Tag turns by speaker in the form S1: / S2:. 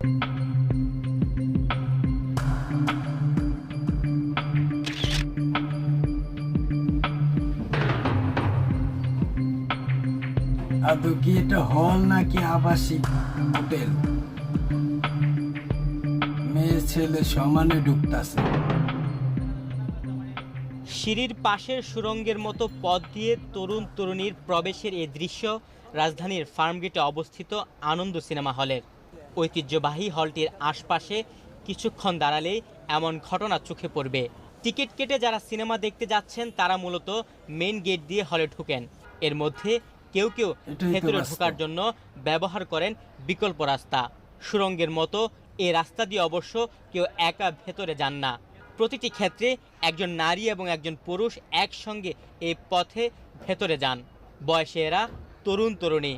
S1: আদৌ কি এটা হল নাকি আবাসিক হোটেল? মেয়ে, ছেলে সমানে ঢুকতাছে।
S2: সিঁড়ির পাশের সুরঙ্গের মতো পথ দিয়ে তরুণ তরুণীর প্রবেশের এই দৃশ্য রাজধানীর ফার্মগেটে অবস্থিত আনন্দ সিনেমা হলের। ঐতিহ্যবাহী হলটির আশপাশে কিছুক্ষণ দাঁড়ালেই এমন ঘটনা চোখে পড়বে। টিকিট কেটে যারা সিনেমা দেখতে যাচ্ছেন তারা মূলত মেইন গেট দিয়ে হলে ঢুকেন। এর মধ্যে কেউ কেউ ভেতরে ঢোকার জন্য ব্যবহার করেন বিকল্প রাস্তা। সুরঙ্গের মতো এই রাস্তা দিয়ে অবশ্য কেউ একা ভেতরে যান না। প্রতিটি ক্ষেত্রে একজন নারী এবং একজন পুরুষ একসঙ্গে এই পথে ভেতরে যান। বয়সে এরা তরুণ তরুণী